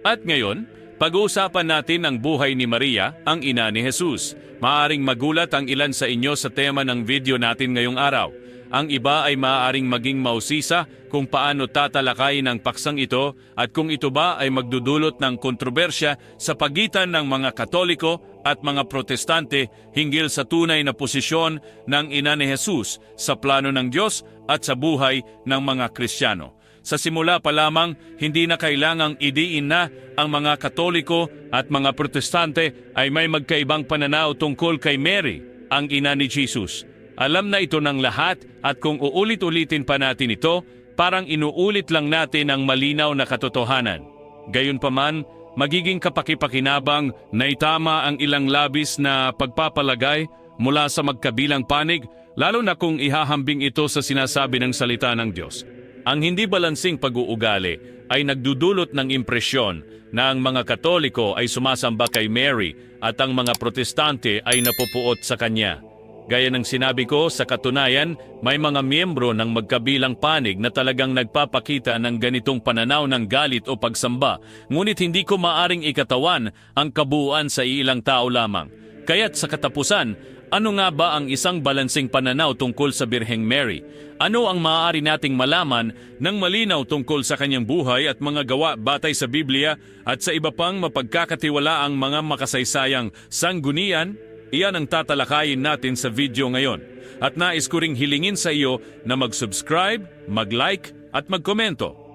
At ngayon, pag-uusapan natin ang buhay ni Maria, ang ina ni Jesus. Maaring magulat ang ilan sa inyo sa tema ng video natin ngayong araw. Ang iba ay maaaring maging mausisa kung paano tatalakayin ang paksang ito at kung ito ba ay magdudulot ng kontrobersya sa pagitan ng mga Katoliko at mga Protestante hinggil sa tunay na posisyon ng ina ni Jesus sa plano ng Diyos at sa buhay ng mga Kristiyano. Sa simula pa lamang, hindi na kailangang idiin na ang mga Katoliko at mga Protestante ay may magkaibang pananaw tungkol kay Mary, ang ina ni Jesus. Alam na ito ng lahat at kung uulit-ulitin pa natin ito, parang inuulit lang natin ang malinaw na katotohanan. Gayunpaman, magiging kapakipakinabang na itama ang ilang labis na pagpapalagay mula sa magkabilang panig, lalo na kung ihahambing ito sa sinasabi ng salita ng Diyos. Ang hindi balansing pag-uugali ay nagdudulot ng impresyon na ang mga Katoliko ay sumasamba kay Mary at ang mga Protestante ay napupuot sa kanya. Gaya ng sinabi ko, sa katunayan, may mga miyembro ng magkabilang panig na talagang nagpapakita ng ganitong pananaw ng galit o pagsamba, ngunit hindi ko maaring ikatawan ang kabuuan sa ilang tao lamang. Kaya't sa katapusan, ano nga ba ang isang balansing pananaw tungkol sa Birheng Mary? Ano ang maaari nating malaman ng malinaw tungkol sa kanyang buhay at mga gawa batay sa Biblia at sa iba pang mapagkakatiwala ang mga makasaysayang sanggunian Iyan ang tatalakayin natin sa video ngayon. At nais ko ring hilingin sa iyo na mag-subscribe, mag-like at magkomento.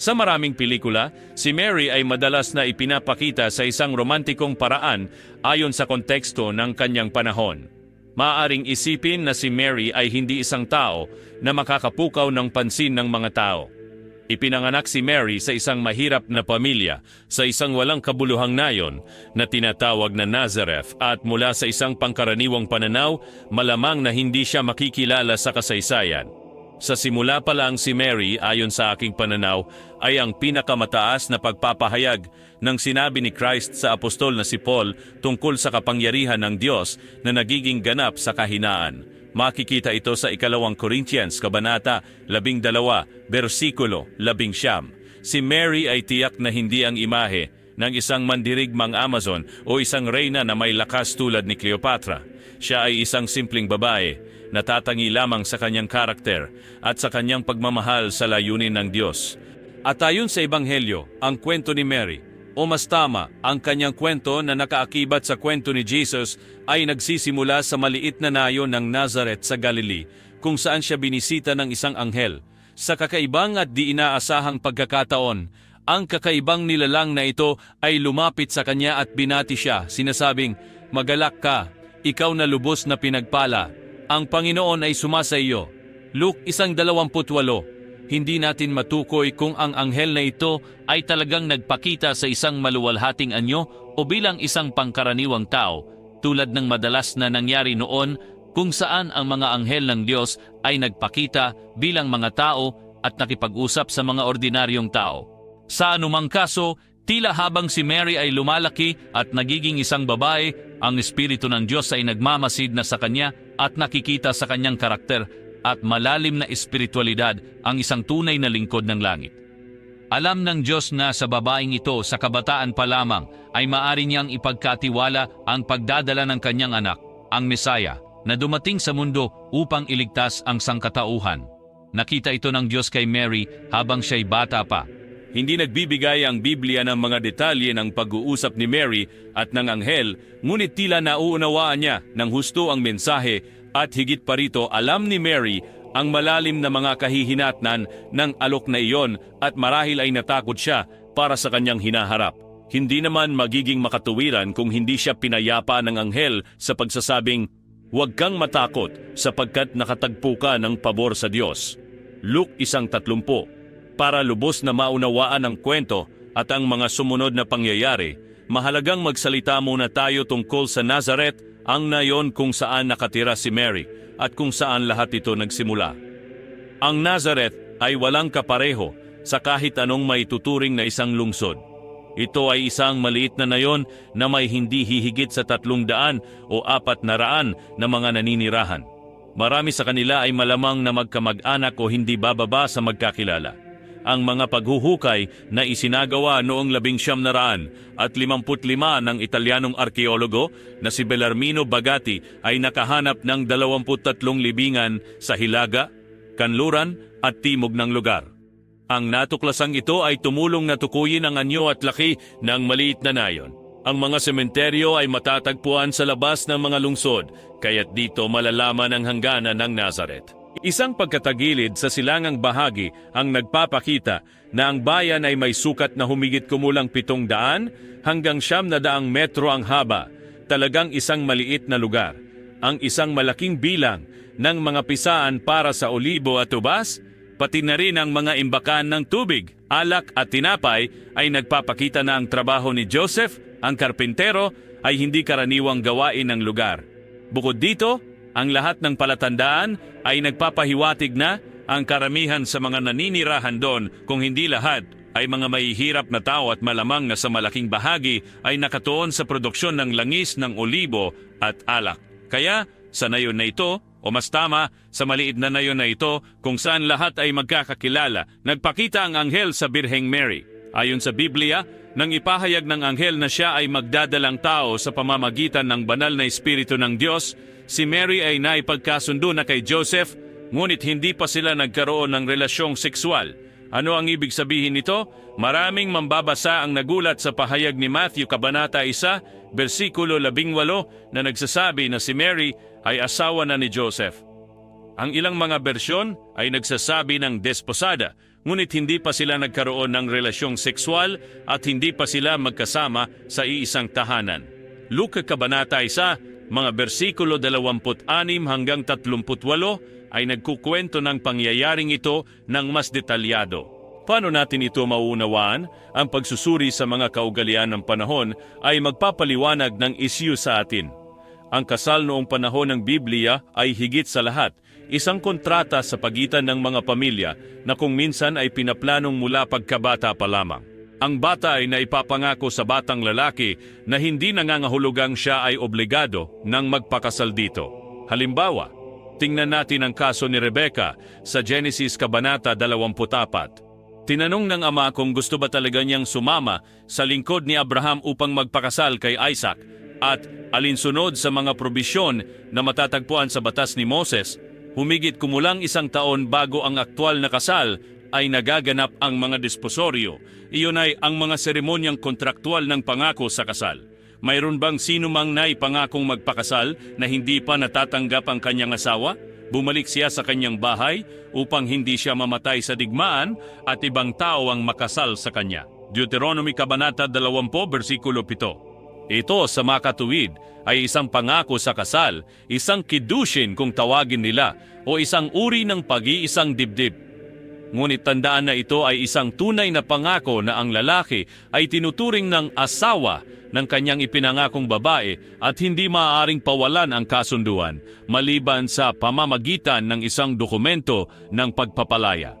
Sa maraming pelikula, si Mary ay madalas na ipinapakita sa isang romantikong paraan ayon sa konteksto ng kanyang panahon. Maaring isipin na si Mary ay hindi isang tao na makakapukaw ng pansin ng mga tao. Ipinanganak si Mary sa isang mahirap na pamilya sa isang walang kabuluhang nayon na tinatawag na Nazareth at mula sa isang pangkaraniwang pananaw, malamang na hindi siya makikilala sa kasaysayan. Sa simula pa lang si Mary ayon sa aking pananaw ay ang pinakamataas na pagpapahayag ng sinabi ni Christ sa apostol na si Paul tungkol sa kapangyarihan ng Diyos na nagiging ganap sa kahinaan. Makikita ito sa ikalawang Corinthians, Kabanata 12, versikulo 11. Si Mary ay tiyak na hindi ang imahe ng isang mandirigmang Amazon o isang reyna na may lakas tulad ni Cleopatra. Siya ay isang simpleng babae natatangi lamang sa kanyang karakter at sa kanyang pagmamahal sa layunin ng Diyos. At ayon sa Ebanghelyo, ang kwento ni Mary, o mas tama, ang kanyang kwento na nakaakibat sa kwento ni Jesus ay nagsisimula sa maliit na nayon ng Nazareth sa Galilee, kung saan siya binisita ng isang anghel. Sa kakaibang at di inaasahang pagkakataon, ang kakaibang nilalang na ito ay lumapit sa kanya at binati siya, sinasabing, Magalak ka, ikaw na lubos na pinagpala, ang Panginoon ay sumasa iyo. Luke 1.28 Hindi natin matukoy kung ang anghel na ito ay talagang nagpakita sa isang maluwalhating anyo o bilang isang pangkaraniwang tao, tulad ng madalas na nangyari noon kung saan ang mga anghel ng Diyos ay nagpakita bilang mga tao at nakipag-usap sa mga ordinaryong tao. Sa anumang kaso, Tila habang si Mary ay lumalaki at nagiging isang babae, ang Espiritu ng Diyos ay nagmamasid na sa kanya at nakikita sa kanyang karakter at malalim na espiritualidad ang isang tunay na lingkod ng langit. Alam ng Diyos na sa babaeng ito sa kabataan pa lamang ay maari niyang ipagkatiwala ang pagdadala ng kanyang anak, ang Mesaya, na dumating sa mundo upang iligtas ang sangkatauhan. Nakita ito ng Diyos kay Mary habang siya'y bata pa hindi nagbibigay ang Biblia ng mga detalye ng pag-uusap ni Mary at ng anghel, ngunit tila nauunawaan niya ng husto ang mensahe at higit pa rito alam ni Mary ang malalim na mga kahihinatnan ng alok na iyon at marahil ay natakot siya para sa kanyang hinaharap. Hindi naman magiging makatuwiran kung hindi siya pinayapa ng anghel sa pagsasabing, Huwag kang matakot sapagkat nakatagpo ka ng pabor sa Diyos. Luke 1.30 para lubos na maunawaan ang kwento at ang mga sumunod na pangyayari, mahalagang magsalita muna tayo tungkol sa Nazareth, ang nayon kung saan nakatira si Mary at kung saan lahat ito nagsimula. Ang Nazareth ay walang kapareho sa kahit anong maituturing na isang lungsod. Ito ay isang maliit na nayon na may hindi hihigit sa tatlong daan o apat na raan na mga naninirahan. Marami sa kanila ay malamang na magkamag-anak o hindi bababa sa magkakilala. Ang mga paghuhukay na isinagawa noong labing siyam na raan at limamput lima ng Italianong arkeologo na si Bellarmino Bagatti ay nakahanap ng dalawamput tatlong libingan sa Hilaga, Kanluran at timog ng lugar. Ang natuklasang ito ay tumulong na tukuyin ang anyo at laki ng maliit na nayon. Ang mga sementeryo ay matatagpuan sa labas ng mga lungsod, kaya't dito malalaman ang hangganan ng Nazareth. Isang pagkatagilid sa silangang bahagi ang nagpapakita na ang bayan ay may sukat na humigit kumulang pitong daan hanggang siyam na daang metro ang haba, talagang isang maliit na lugar. Ang isang malaking bilang ng mga pisaan para sa olibo at tubas, pati na rin ang mga imbakan ng tubig, alak at tinapay ay nagpapakita na ang trabaho ni Joseph, ang karpintero, ay hindi karaniwang gawain ng lugar. Bukod dito, ang lahat ng palatandaan ay nagpapahiwatig na ang karamihan sa mga naninirahan doon, kung hindi lahat, ay mga mahihirap na tao at malamang na sa malaking bahagi ay nakatuon sa produksyon ng langis ng olibo at alak. Kaya, sa nayon na ito, o mas tama, sa maliit na nayon na ito, kung saan lahat ay magkakakilala, nagpakita ang anghel sa Birheng Mary. Ayon sa Biblia, nang ipahayag ng anghel na siya ay magdadalang tao sa pamamagitan ng banal na Espiritu ng Diyos, si Mary ay naipagkasundo na kay Joseph, ngunit hindi pa sila nagkaroon ng relasyong sexual. Ano ang ibig sabihin nito? Maraming mambabasa ang nagulat sa pahayag ni Matthew Kabanata 1, versikulo 18 na nagsasabi na si Mary ay asawa na ni Joseph. Ang ilang mga bersyon ay nagsasabi ng desposada, ngunit hindi pa sila nagkaroon ng relasyong sexual at hindi pa sila magkasama sa iisang tahanan. Luka Kabanata 1, mga bersikulo 26 hanggang 38 ay nagkukwento ng pangyayaring ito ng mas detalyado. Paano natin ito mauunawaan? Ang pagsusuri sa mga kaugalian ng panahon ay magpapaliwanag ng isyu sa atin. Ang kasal noong panahon ng Biblia ay higit sa lahat, isang kontrata sa pagitan ng mga pamilya na kung minsan ay pinaplanong mula pagkabata pa lamang. Ang bata ay naipapangako sa batang lalaki na hindi nangangahulugang siya ay obligado ng magpakasal dito. Halimbawa, tingnan natin ang kaso ni Rebecca sa Genesis Kabanata 24. Tinanong ng ama kung gusto ba talaga niyang sumama sa lingkod ni Abraham upang magpakasal kay Isaac at alinsunod sa mga probisyon na matatagpuan sa batas ni Moses, humigit kumulang isang taon bago ang aktwal na kasal ay nagaganap ang mga disposoryo. Iyon ay ang mga seremonyang kontraktual ng pangako sa kasal. Mayroon bang sino mang naipangakong magpakasal na hindi pa natatanggap ang kanyang asawa? Bumalik siya sa kanyang bahay upang hindi siya mamatay sa digmaan at ibang tao ang makasal sa kanya. Deuteronomy Kabanata 20, versikulo 7. Ito sa makatuwid ay isang pangako sa kasal, isang kidushin kung tawagin nila, o isang uri ng pag-iisang dibdib. Ngunit tandaan na ito ay isang tunay na pangako na ang lalaki ay tinuturing ng asawa ng kanyang ipinangakong babae at hindi maaaring pawalan ang kasunduan maliban sa pamamagitan ng isang dokumento ng pagpapalaya.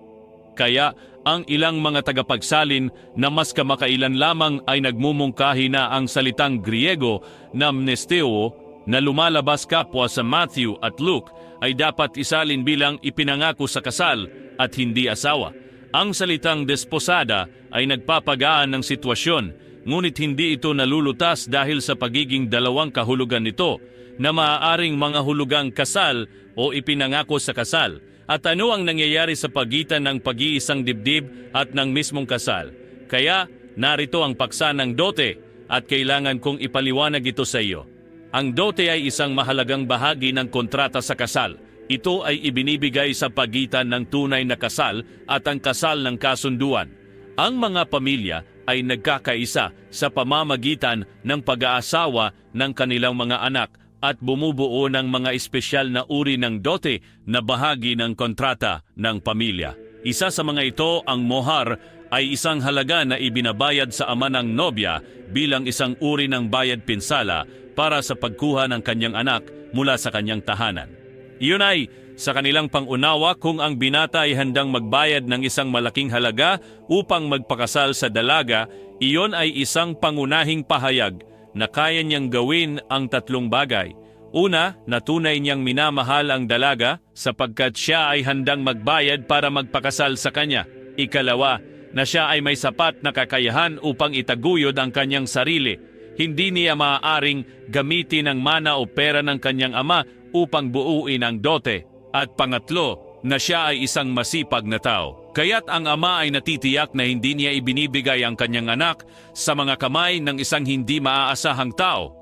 Kaya ang ilang mga tagapagsalin na mas kamakailan lamang ay nagmumungkahi na ang salitang Griego na mnesteo na lumalabas kapwa sa Matthew at Luke ay dapat isalin bilang ipinangako sa kasal at hindi asawa. Ang salitang desposada ay nagpapagaan ng sitwasyon, ngunit hindi ito nalulutas dahil sa pagiging dalawang kahulugan nito na maaaring mga hulugang kasal o ipinangako sa kasal. At ano ang nangyayari sa pagitan ng pag-iisang dibdib at ng mismong kasal? Kaya narito ang paksa ng dote at kailangan kong ipaliwanag ito sa iyo. Ang dote ay isang mahalagang bahagi ng kontrata sa kasal. Ito ay ibinibigay sa pagitan ng tunay na kasal at ang kasal ng kasunduan. Ang mga pamilya ay nagkakaisa sa pamamagitan ng pag-aasawa ng kanilang mga anak at bumubuo ng mga espesyal na uri ng dote na bahagi ng kontrata ng pamilya. Isa sa mga ito, ang mohar, ay isang halaga na ibinabayad sa ama ng nobya bilang isang uri ng bayad pinsala para sa pagkuha ng kanyang anak mula sa kanyang tahanan. Iyon ay sa kanilang pangunawa kung ang binata ay handang magbayad ng isang malaking halaga upang magpakasal sa dalaga, iyon ay isang pangunahing pahayag na kaya niyang gawin ang tatlong bagay. Una, na tunay niyang minamahal ang dalaga sapagkat siya ay handang magbayad para magpakasal sa kanya. Ikalawa, na siya ay may sapat na kakayahan upang itaguyod ang kanyang sarili. Hindi niya maaaring gamitin ang mana o pera ng kanyang ama upang buuin ang dote. At pangatlo, na siya ay isang masipag na tao. Kaya't ang ama ay natitiyak na hindi niya ibinibigay ang kanyang anak sa mga kamay ng isang hindi maaasahang tao.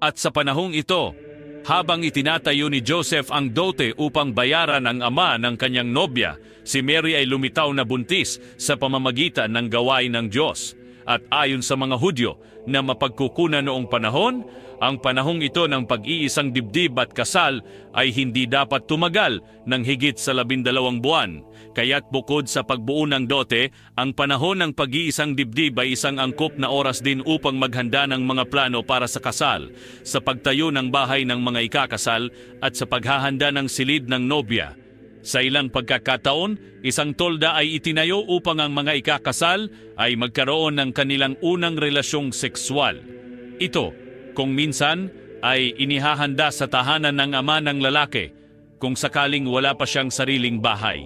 At sa panahong ito, habang itinatayo ni Joseph ang dote upang bayaran ang ama ng kanyang nobya, si Mary ay lumitaw na buntis sa pamamagitan ng gawain ng Diyos. At ayon sa mga Hudyo na mapagkukunan noong panahon, ang panahong ito ng pag-iisang dibdib at kasal ay hindi dapat tumagal ng higit sa labindalawang buwan. Kaya't bukod sa pagbuo ng dote, ang panahon ng pag-iisang dibdib ay isang angkop na oras din upang maghanda ng mga plano para sa kasal, sa pagtayo ng bahay ng mga ikakasal at sa paghahanda ng silid ng nobya. Sa ilang pagkakataon, isang tolda ay itinayo upang ang mga ikakasal ay magkaroon ng kanilang unang relasyong sexual. Ito, kung minsan, ay inihahanda sa tahanan ng ama ng lalaki kung sakaling wala pa siyang sariling bahay.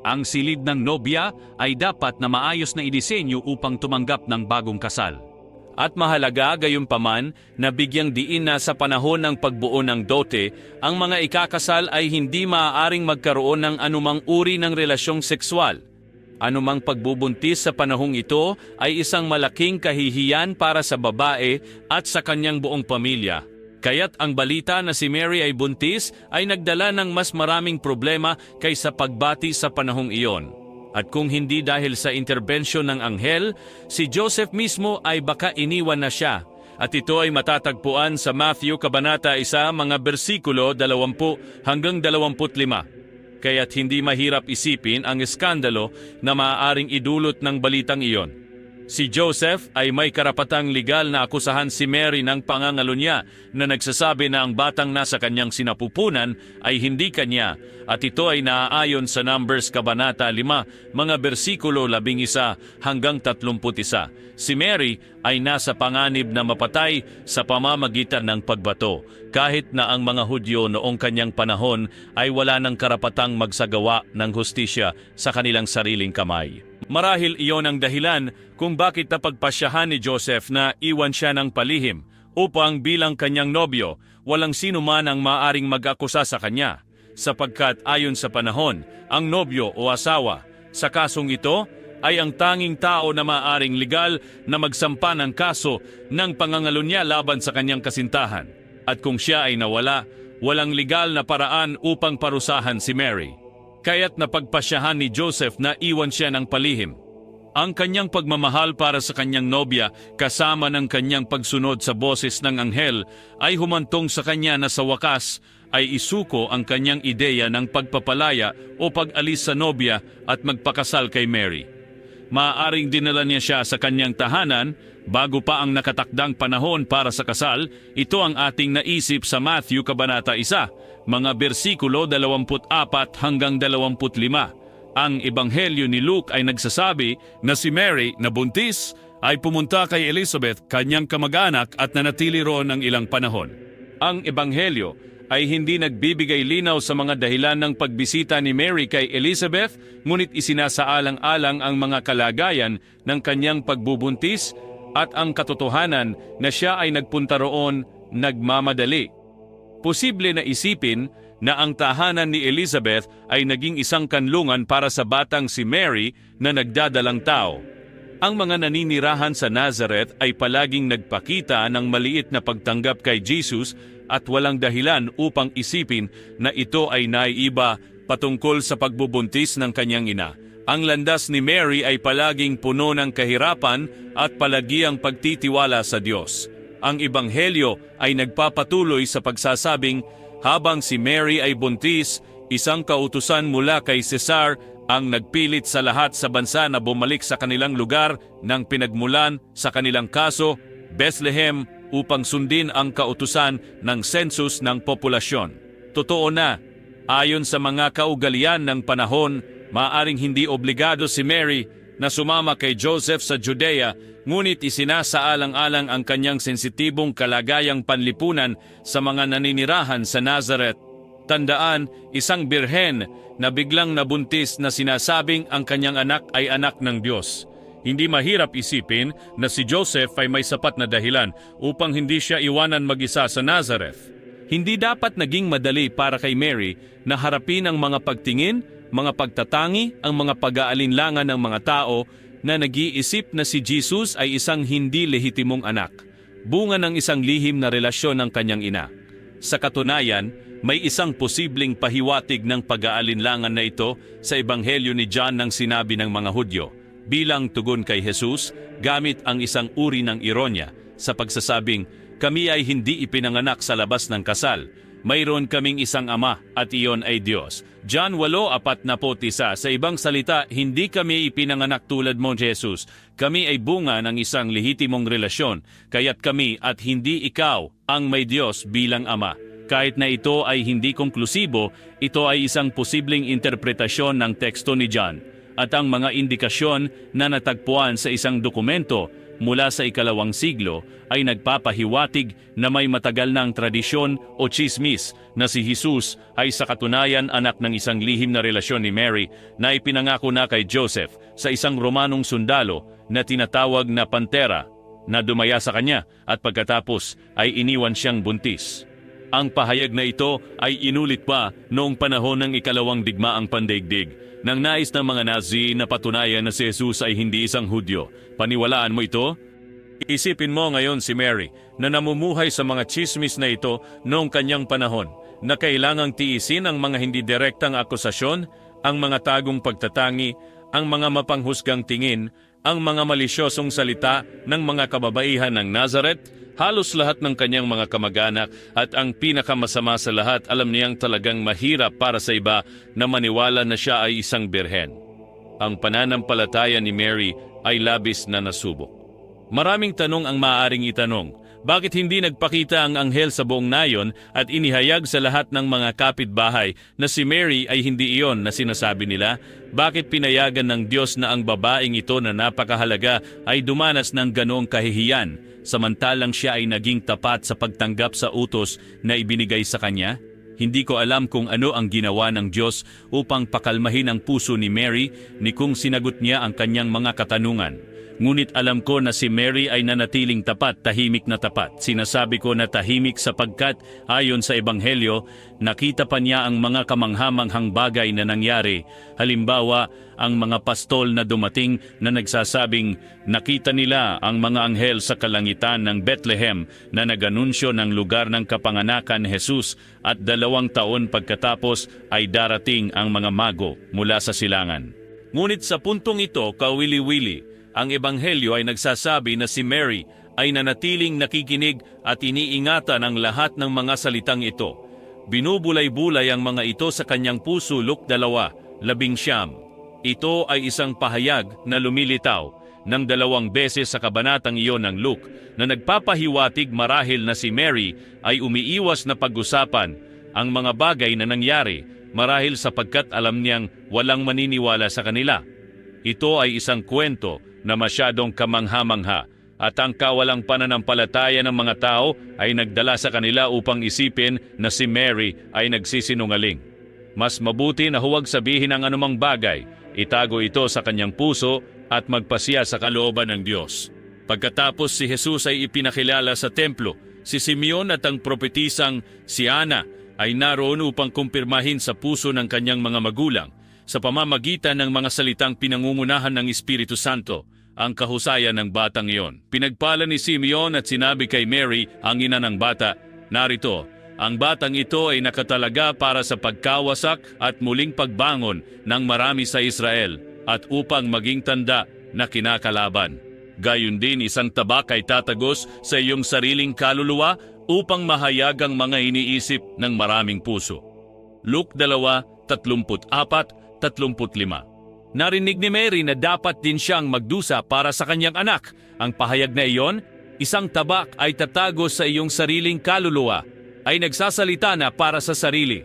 Ang silid ng nobya ay dapat na maayos na idisenyo upang tumanggap ng bagong kasal. At mahalaga gayunpaman na bigyang diin na sa panahon ng pagbuo ng dote, ang mga ikakasal ay hindi maaaring magkaroon ng anumang uri ng relasyong sexual. Anumang pagbubuntis sa panahong ito ay isang malaking kahihiyan para sa babae at sa kanyang buong pamilya. Kaya't ang balita na si Mary ay buntis ay nagdala ng mas maraming problema kaysa pagbati sa panahong iyon. At kung hindi dahil sa interbensyon ng anghel, si Joseph mismo ay baka iniwan na siya. At ito ay matatagpuan sa Matthew Kabanata 1 mga bersikulo 20 hanggang 25. Kaya't hindi mahirap isipin ang eskandalo na maaaring idulot ng balitang iyon. Si Joseph ay may karapatang legal na akusahan si Mary ng pangangalo niya na nagsasabi na ang batang nasa kanyang sinapupunan ay hindi kanya at ito ay naaayon sa Numbers Kabanata 5, mga bersikulo 11 hanggang 31. Si Mary ay nasa panganib na mapatay sa pamamagitan ng pagbato kahit na ang mga Hudyo noong kanyang panahon ay wala ng karapatang magsagawa ng hustisya sa kanilang sariling kamay. Marahil iyon ang dahilan kung bakit napagpasyahan ni Joseph na iwan siya ng palihim upang bilang kanyang nobyo, walang sino man ang maaring mag-akusa sa kanya. Sapagkat ayon sa panahon, ang nobyo o asawa sa kasong ito ay ang tanging tao na maaring legal na magsampa ng kaso ng pangangalo niya laban sa kanyang kasintahan. At kung siya ay nawala, walang legal na paraan upang parusahan si Mary. Kaya't napagpasyahan ni Joseph na iwan siya ng palihim. Ang kanyang pagmamahal para sa kanyang nobya kasama ng kanyang pagsunod sa boses ng anghel ay humantong sa kanya na sa wakas ay isuko ang kanyang ideya ng pagpapalaya o pag-alis sa nobya at magpakasal kay Mary. Maaaring dinala niya siya sa kanyang tahanan bago pa ang nakatakdang panahon para sa kasal, ito ang ating naisip sa Matthew Kabanata 1, mga bersikulo 24 hanggang 25. Ang ebanghelyo ni Luke ay nagsasabi na si Mary na buntis ay pumunta kay Elizabeth, kanyang kamag-anak at nanatili roon ng ilang panahon. Ang ebanghelyo ay hindi nagbibigay linaw sa mga dahilan ng pagbisita ni Mary kay Elizabeth, ngunit isinasaalang-alang ang mga kalagayan ng kanyang pagbubuntis at ang katotohanan na siya ay nagpunta roon nagmamadali. Posible na isipin na ang tahanan ni Elizabeth ay naging isang kanlungan para sa batang si Mary na nagdadalang tao. Ang mga naninirahan sa Nazareth ay palaging nagpakita ng maliit na pagtanggap kay Jesus at walang dahilan upang isipin na ito ay naiiba patungkol sa pagbubuntis ng kanyang ina. Ang landas ni Mary ay palaging puno ng kahirapan at palagiang pagtitiwala sa Diyos. Ang ebanghelyo ay nagpapatuloy sa pagsasabing habang si Mary ay buntis, isang kautusan mula kay Cesar ang nagpilit sa lahat sa bansa na bumalik sa kanilang lugar ng pinagmulan sa kanilang kaso, Bethlehem, upang sundin ang kautusan ng census ng populasyon. Totoo na Ayon sa mga kaugalian ng panahon, maaring hindi obligado si Mary na sumama kay Joseph sa Judea, ngunit isinasaalang-alang ang kanyang sensitibong kalagayang panlipunan sa mga naninirahan sa Nazareth. Tandaan, isang birhen na biglang nabuntis na sinasabing ang kanyang anak ay anak ng Diyos. Hindi mahirap isipin na si Joseph ay may sapat na dahilan upang hindi siya iwanan mag-isa sa Nazareth. Hindi dapat naging madali para kay Mary na harapin ang mga pagtingin, mga pagtatangi, ang mga pag-aalinlangan ng mga tao na nag-iisip na si Jesus ay isang hindi lehitimong anak, bunga ng isang lihim na relasyon ng kanyang ina. Sa katunayan, may isang posibleng pahiwatig ng pag-aalinlangan na ito sa Ebanghelyo ni John ng sinabi ng mga Hudyo bilang tugon kay Jesus gamit ang isang uri ng ironya sa pagsasabing, kami ay hindi ipinanganak sa labas ng kasal. Mayroon kaming isang ama at iyon ay Diyos. John 8:41 Sa ibang salita, hindi kami ipinanganak tulad mo, Jesus. Kami ay bunga ng isang lehitimong relasyon, kaya't kami at hindi ikaw ang may Diyos bilang ama. Kahit na ito ay hindi konklusibo, ito ay isang posibleng interpretasyon ng teksto ni John at ang mga indikasyon na natagpuan sa isang dokumento mula sa ikalawang siglo ay nagpapahiwatig na may matagal ng tradisyon o chismis na si Jesus ay sa katunayan anak ng isang lihim na relasyon ni Mary na ipinangako na kay Joseph sa isang Romanong sundalo na tinatawag na Pantera na dumaya sa kanya at pagkatapos ay iniwan siyang buntis. Ang pahayag na ito ay inulit pa noong panahon ng ikalawang digmaang pandaigdig nang nais ng mga Nazi na patunayan na si Jesus ay hindi isang Hudyo. Paniwalaan mo ito? Isipin mo ngayon si Mary na namumuhay sa mga chismis na ito noong kanyang panahon na kailangang tiisin ang mga hindi direktang akusasyon, ang mga tagong pagtatangi, ang mga mapanghusgang tingin, ang mga malisyosong salita ng mga kababaihan ng Nazareth, halos lahat ng kanyang mga kamag-anak at ang pinakamasama sa lahat alam niyang talagang mahirap para sa iba na maniwala na siya ay isang birhen. Ang pananampalataya ni Mary ay labis na nasubok. Maraming tanong ang maaaring itanong. Bakit hindi nagpakita ang anghel sa buong nayon at inihayag sa lahat ng mga kapitbahay na si Mary ay hindi iyon na sinasabi nila? Bakit pinayagan ng Diyos na ang babaeng ito na napakahalaga ay dumanas ng ganoong kahihiyan samantalang siya ay naging tapat sa pagtanggap sa utos na ibinigay sa kanya? Hindi ko alam kung ano ang ginawa ng Diyos upang pakalmahin ang puso ni Mary ni kung sinagot niya ang kanyang mga katanungan. Ngunit alam ko na si Mary ay nanatiling tapat, tahimik na tapat. Sinasabi ko na tahimik sapagkat ayon sa Ebanghelyo, nakita pa niya ang mga kamanghamanghang bagay na nangyari. Halimbawa, ang mga pastol na dumating na nagsasabing nakita nila ang mga anghel sa kalangitan ng Bethlehem na naganunsyo ng lugar ng kapanganakan Jesus at dalawang taon pagkatapos ay darating ang mga mago mula sa silangan. Ngunit sa puntong ito, kawili-wili, ang Ebanghelyo ay nagsasabi na si Mary ay nanatiling nakikinig at iniingatan ang lahat ng mga salitang ito. Binubulay-bulay ang mga ito sa kanyang puso Luke 2, labing siyam. Ito ay isang pahayag na lumilitaw ng dalawang beses sa kabanatang iyon ng Luke na nagpapahiwatig marahil na si Mary ay umiiwas na pag-usapan ang mga bagay na nangyari marahil sapagkat alam niyang walang maniniwala sa kanila. Ito ay isang kwento na masyadong kamangha-mangha at ang kawalang pananampalataya ng mga tao ay nagdala sa kanila upang isipin na si Mary ay nagsisinungaling. Mas mabuti na huwag sabihin ang anumang bagay, itago ito sa kanyang puso at magpasya sa kalooban ng Diyos. Pagkatapos si Jesus ay ipinakilala sa templo, si Simeon at ang propetisang si Ana ay naroon upang kumpirmahin sa puso ng kanyang mga magulang sa pamamagitan ng mga salitang pinangungunahan ng Espiritu Santo ang kahusayan ng batang iyon. Pinagpala ni Simeon at sinabi kay Mary, ang ina ng bata, Narito, ang batang ito ay nakatalaga para sa pagkawasak at muling pagbangon ng marami sa Israel at upang maging tanda na kinakalaban. Gayon din isang tabak ay tatagos sa iyong sariling kaluluwa upang mahayag ang mga iniisip ng maraming puso. Luke 2:34-35 Narinig ni Mary na dapat din siyang magdusa para sa kanyang anak. Ang pahayag na iyon, isang tabak ay tatago sa iyong sariling kaluluwa, ay nagsasalita na para sa sarili.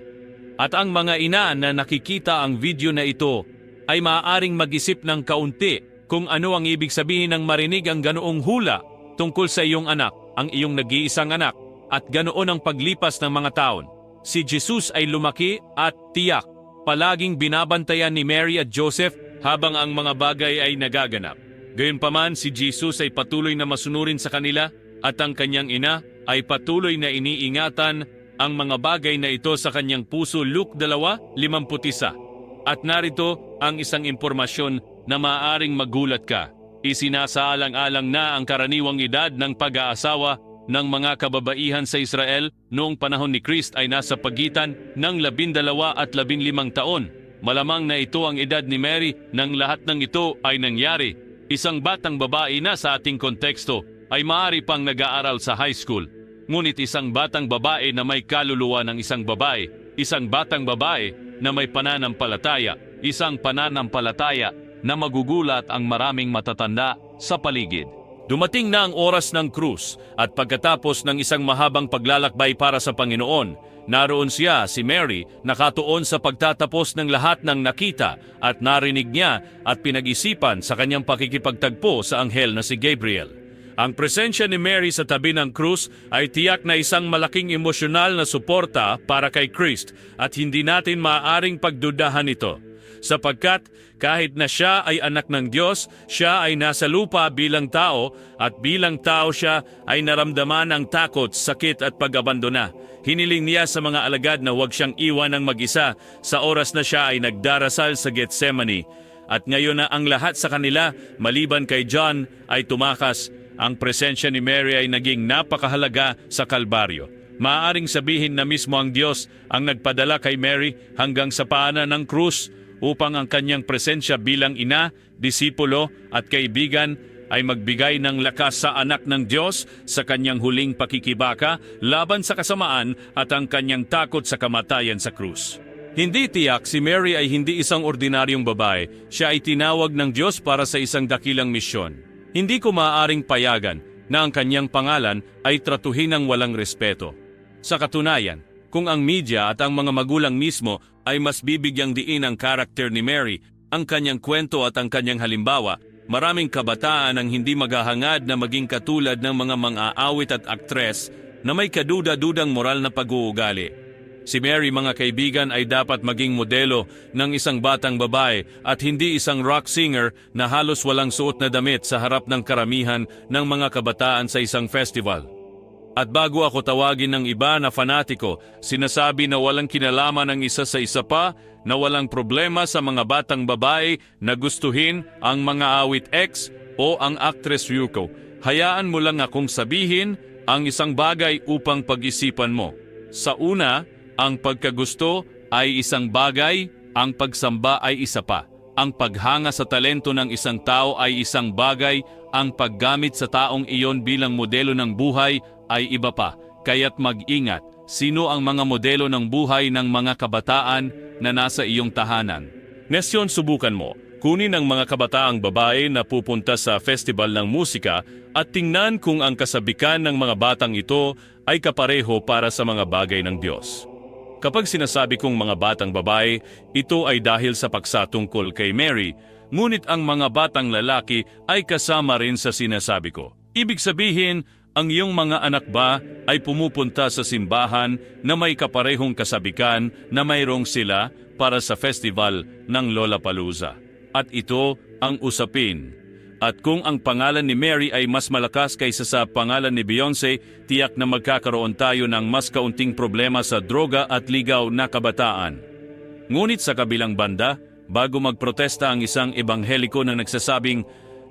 At ang mga ina na nakikita ang video na ito ay maaaring mag-isip ng kaunti kung ano ang ibig sabihin ng marinig ang ganoong hula tungkol sa iyong anak, ang iyong nag-iisang anak, at ganoon ang paglipas ng mga taon. Si Jesus ay lumaki at tiyak, palaging binabantayan ni Mary at Joseph habang ang mga bagay ay nagaganap. Gayunpaman, si Jesus ay patuloy na masunurin sa kanila at ang kanyang ina ay patuloy na iniingatan ang mga bagay na ito sa kanyang puso Luke 2.51. At narito ang isang impormasyon na maaaring magulat ka. Isinasaalang-alang na ang karaniwang edad ng pag-aasawa ng mga kababaihan sa Israel noong panahon ni Christ ay nasa pagitan ng labindalawa at labinlimang taon. Malamang na ito ang edad ni Mary nang lahat ng ito ay nangyari. Isang batang babae na sa ating konteksto ay maaari pang nag-aaral sa high school. Ngunit isang batang babae na may kaluluwa ng isang babae, isang batang babae na may pananampalataya, isang pananampalataya na magugulat ang maraming matatanda sa paligid. Dumating na ang oras ng krus at pagkatapos ng isang mahabang paglalakbay para sa Panginoon, naroon siya, si Mary, nakatuon sa pagtatapos ng lahat ng nakita at narinig niya at pinag-isipan sa kanyang pakikipagtagpo sa anghel na si Gabriel. Ang presensya ni Mary sa tabi ng krus ay tiyak na isang malaking emosyonal na suporta para kay Christ at hindi natin maaaring pagdudahan ito. Sapagkat kahit na siya ay anak ng Diyos, siya ay nasa lupa bilang tao at bilang tao siya ay naramdaman ang takot, sakit at pag-abandona. Hiniling niya sa mga alagad na huwag siyang iwan ng mag-isa sa oras na siya ay nagdarasal sa Gethsemane. At ngayon na ang lahat sa kanila, maliban kay John, ay tumakas, ang presensya ni Mary ay naging napakahalaga sa Kalbaryo. Maaaring sabihin na mismo ang Diyos ang nagpadala kay Mary hanggang sa paanan ng krus upang ang kanyang presensya bilang ina, disipulo at kaibigan ay magbigay ng lakas sa anak ng Diyos sa kanyang huling pakikibaka laban sa kasamaan at ang kanyang takot sa kamatayan sa krus. Hindi tiyak si Mary ay hindi isang ordinaryong babae, siya ay tinawag ng Diyos para sa isang dakilang misyon. Hindi ko maaaring payagan na ang kanyang pangalan ay tratuhin ng walang respeto. Sa katunayan, kung ang media at ang mga magulang mismo ay mas bibigyang diin ang karakter ni Mary, ang kanyang kwento at ang kanyang halimbawa, maraming kabataan ang hindi maghahangad na maging katulad ng mga mang-aawit at aktres na may kaduda-dudang moral na pag-uugali. Si Mary mga kaibigan ay dapat maging modelo ng isang batang babae at hindi isang rock singer na halos walang suot na damit sa harap ng karamihan ng mga kabataan sa isang festival. At bago ako tawagin ng iba na fanatiko, sinasabi na walang kinalaman ang isa sa isa pa, na walang problema sa mga batang babae na gustuhin ang mga awit X o ang actress Yuko. Hayaan mo lang akong sabihin ang isang bagay upang pag-isipan mo. Sa una, ang pagkagusto ay isang bagay, ang pagsamba ay isa pa. Ang paghanga sa talento ng isang tao ay isang bagay, ang paggamit sa taong iyon bilang modelo ng buhay ay iba pa. Kaya't mag-ingat, sino ang mga modelo ng buhay ng mga kabataan na nasa iyong tahanan. Nesyon subukan mo, kunin ang mga kabataang babae na pupunta sa festival ng musika at tingnan kung ang kasabikan ng mga batang ito ay kapareho para sa mga bagay ng Diyos. Kapag sinasabi kong mga batang babae, ito ay dahil sa paksa tungkol kay Mary, ngunit ang mga batang lalaki ay kasama rin sa sinasabi ko. Ibig sabihin, ang iyong mga anak ba ay pumupunta sa simbahan na may kaparehong kasabikan na mayroong sila para sa festival ng Lollapalooza. At ito ang usapin. At kung ang pangalan ni Mary ay mas malakas kaysa sa pangalan ni Beyonce, tiyak na magkakaroon tayo ng mas kaunting problema sa droga at ligaw na kabataan. Ngunit sa kabilang banda, bago magprotesta ang isang ebangheliko na nagsasabing,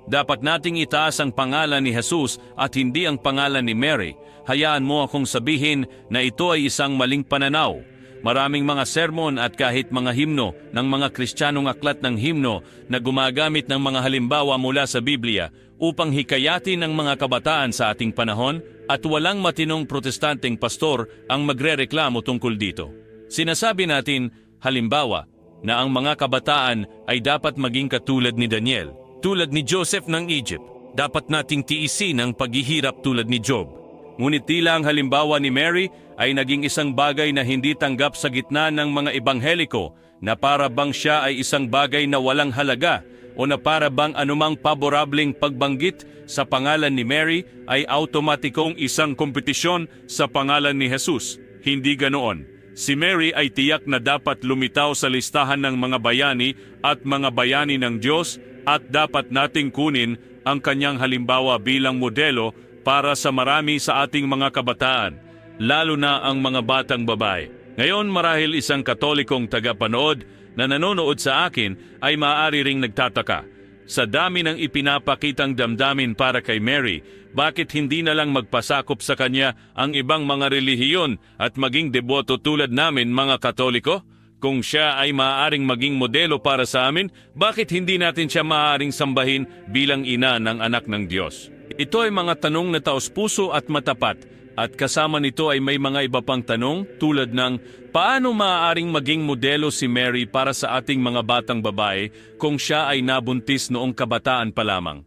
dapat nating itaas ang pangalan ni Jesus at hindi ang pangalan ni Mary, hayaan mo akong sabihin na ito ay isang maling pananaw. Maraming mga sermon at kahit mga himno ng mga kristyanong aklat ng himno na gumagamit ng mga halimbawa mula sa Biblia upang hikayatin ang mga kabataan sa ating panahon at walang matinong protestanteng pastor ang magrereklamo tungkol dito. Sinasabi natin, halimbawa, na ang mga kabataan ay dapat maging katulad ni Daniel, tulad ni Joseph ng Egypt. Dapat nating tiisin ang paghihirap tulad ni Job. Ngunit tila ang halimbawa ni Mary ay naging isang bagay na hindi tanggap sa gitna ng mga ebangheliko na para bang siya ay isang bagay na walang halaga o na para bang anumang paborableng pagbanggit sa pangalan ni Mary ay automatikong isang kompetisyon sa pangalan ni Jesus. Hindi ganoon. Si Mary ay tiyak na dapat lumitaw sa listahan ng mga bayani at mga bayani ng Diyos at dapat nating kunin ang kanyang halimbawa bilang modelo para sa marami sa ating mga kabataan, lalo na ang mga batang babae. Ngayon marahil isang katolikong tagapanood na nanonood sa akin ay maaari ring nagtataka. Sa dami ng ipinapakitang damdamin para kay Mary, bakit hindi na lang magpasakop sa kanya ang ibang mga relihiyon at maging deboto tulad namin mga katoliko? Kung siya ay maaaring maging modelo para sa amin, bakit hindi natin siya maaaring sambahin bilang ina ng anak ng Diyos? Ito ay mga tanong na taos puso at matapat at kasama nito ay may mga iba pang tanong tulad ng paano maaaring maging modelo si Mary para sa ating mga batang babae kung siya ay nabuntis noong kabataan pa lamang?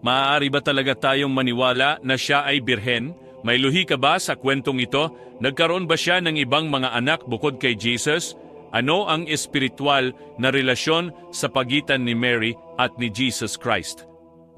Maaari ba talaga tayong maniwala na siya ay birhen? May luhi ka ba sa kwentong ito? Nagkaroon ba siya ng ibang mga anak bukod kay Jesus? Ano ang espiritual na relasyon sa pagitan ni Mary at ni Jesus Christ?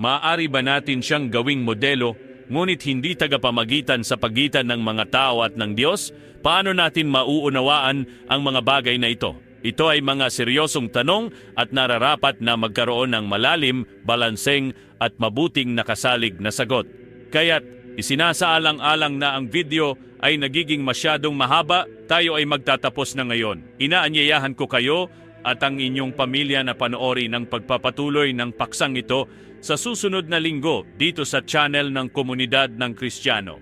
Maaari ba natin siyang gawing modelo, ngunit hindi tagapamagitan sa pagitan ng mga tao at ng Diyos? Paano natin mauunawaan ang mga bagay na ito? Ito ay mga seryosong tanong at nararapat na magkaroon ng malalim, balanseng at mabuting nakasalig na sagot. Kaya't isinasaalang-alang na ang video ay nagiging masyadong mahaba, tayo ay magtatapos na ngayon. Inaanyayahan ko kayo at ang inyong pamilya na panoorin ang pagpapatuloy ng paksang ito sa susunod na linggo dito sa channel ng Komunidad ng Kristiyano.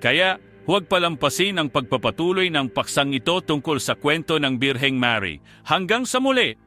Kaya huwag palampasin ang pagpapatuloy ng paksang ito tungkol sa kwento ng Birheng Mary. Hanggang sa muli!